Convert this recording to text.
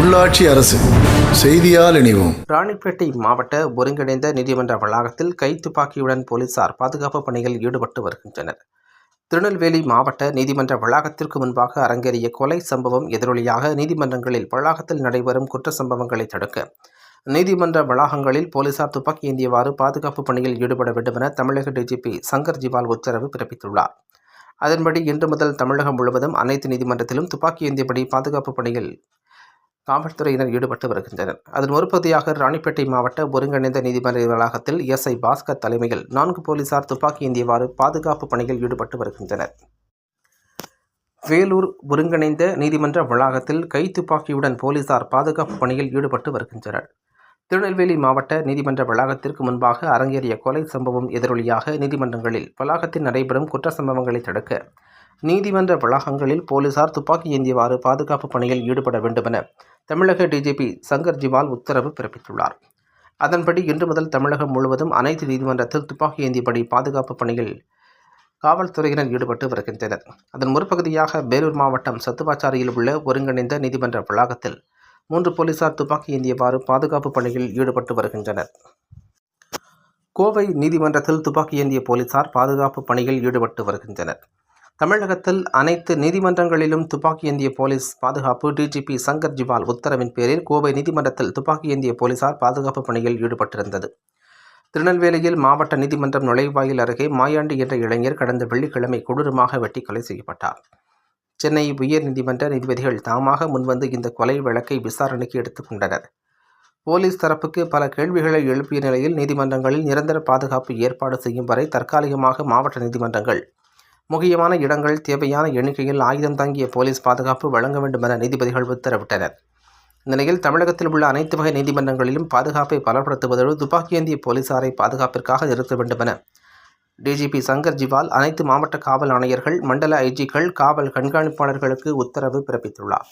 உள்ளாட்சி அரசு செய்தியால் இணைவோம். ராணிப்பேட்டை மாவட்ட ஒருங்கிணைந்த நீதிமன்ற வளாகத்தில் கைத்துப்பாக்கியுடன் போலீசார் பாதுகாப்பு பணியில் ஈடுபட்டு வருகின்றனர். திருநெல்வேலி மாவட்ட நீதிமன்ற வளாகத்திற்கு முன்பாக அரங்கேறிய கொலை சம்பவம் எதிரொலியாக நீதிமன்றங்களில் வளாகத்தில் நடைபெறும் குற்ற சம்பவங்களை தடுக்க நீதிமன்ற வளாகங்களில் போலீசார் துப்பாக்கி ஏந்தியவாறு பாதுகாப்பு பணியில் ஈடுபட வேண்டுமென தமிழக டிஜிபி சங்கர் ஜிவால் உத்தரவு பிறப்பித்துள்ளார். அதன்படி இன்று முதல் தமிழகம் முழுவதும் அனைத்து நீதிமன்றத்திலும் துப்பாக்கி ஏந்தியபடி பாதுகாப்பு பணியில் காவல்துறையினர் ஈடுபட்டு வருகின்றனர். அதன் ஒரு பகுதியாக ராணிப்பேட்டை மாவட்ட ஒருங்கிணைந்த நீதிமன்ற வளாகத்தில் எஸ்ஐ பாஸ்கர் தலைமையில் நான்கு போலீசார் துப்பாக்கி ஏந்தியவாறு பாதுகாப்பு பணியில் ஈடுபட்டு வருகின்றனர். வேலூர் ஒருங்கிணைந்த நீதிமன்ற வளாகத்தில் கைத்துப்பாக்கியுடன் போலீசார் பாதுகாப்பு பணியில் ஈடுபட்டு வருகின்றனர். திருநெல்வேலி மாவட்ட நீதிமன்ற வளாகத்திற்கு முன்பாக அரங்கேறிய கொலை சம்பவம் எதிரொலியாக நீதிமன்றங்களில் வளாகத்தில் நடைபெறும் குற்ற சம்பவங்களை தடுக்க நீதிமன்ற வளாகங்களில் போலீசார் துப்பாக்கி ஏந்தியவாறு பாதுகாப்பு பணியில் ஈடுபட வேண்டுமென தமிழக டிஜிபி சங்கர் ஜிவால் உத்தரவு பிறப்பித்துள்ளார். அதன்படி இன்று முதல் தமிழகம் முழுவதும் அனைத்து நீதிமன்றத்தில் துப்பாக்கி ஏந்தியபடி பாதுகாப்பு பணியில் காவல்துறையினர் ஈடுபட்டு வருகின்றனர். அதன் ஒரு பகுதியாக வேலூர் மாவட்டம் சத்துவாச்சாரியில் உள்ள ஒருங்கிணைந்த நீதிமன்ற வளாகத்தில் மூன்று போலீசார் துப்பாக்கி ஏந்தியவாறு பாதுகாப்பு பணியில் ஈடுபட்டு வருகின்றனர். கோவை நீதிமன்றத்தில் துப்பாக்கி ஏந்திய போலீசார் பாதுகாப்பு பணியில் ஈடுபட்டு வருகின்றனர். தமிழகத்தில் அனைத்து நீதிமன்றங்களிலும் துப்பாக்கி ஏந்திய போலீஸ் பாதுகாப்பு டிஜிபி சங்கர் ஜிவால் உத்தரவின் பேரில் கோவை நீதிமன்றத்தில் துப்பாக்கி ஏந்திய போலீசார் பாதுகாப்பு பணியில் ஈடுபட்டிருந்தது. திருநெல்வேலியில் மாவட்ட நீதிமன்றம் நுழைவாயில் அருகே மாயாண்டி என்ற இளைஞர் கடந்த வெள்ளிக்கிழமை கொடூரமாக வெட்டி கொலை செய்யப்பட்டார். சென்னை உயர் நீதிமன்ற நீதிபதிகள் தாமாக முன்வந்து இந்த கொலை வழக்கை விசாரணைக்கு எடுத்துக்கொண்டனர் போலீஸ் தரப்புக்கு பல கேள்விகளை எழுப்பிய நிலையில் நீதிமன்றங்களில் நிரந்தர பாதுகாப்பு ஏற்பாடு செய்யும் வரை தற்காலிகமாக மாவட்ட நீதிமன்றங்கள் முக்கியமான இடங்கள் தேவையான எண்ணிக்கையில் ஆயுதம் தாங்கிய போலீஸ் பாதுகாப்பு வழங்க வேண்டும் என நீதிபதிகள் உத்தரவிட்டனர். இந்த நிலையில் தமிழகத்தில் உள்ள அனைத்து வகை நீதிமன்றங்களிலும் பாதுகாப்பை பலப்படுத்துவதோடு துப்பாக்கியேந்திய போலீசாரை பாதுகாப்பிற்காக நிறுத்த வேண்டும் என டிஜிபி சங்கர் ஜிவால் அனைத்து மாவட்ட காவல் ஆணையர்கள் மண்டல ஐஜிக்கள் காவல் கண்காணிப்பாளர்களுக்கு உத்தரவு பிறப்பித்துள்ளார்.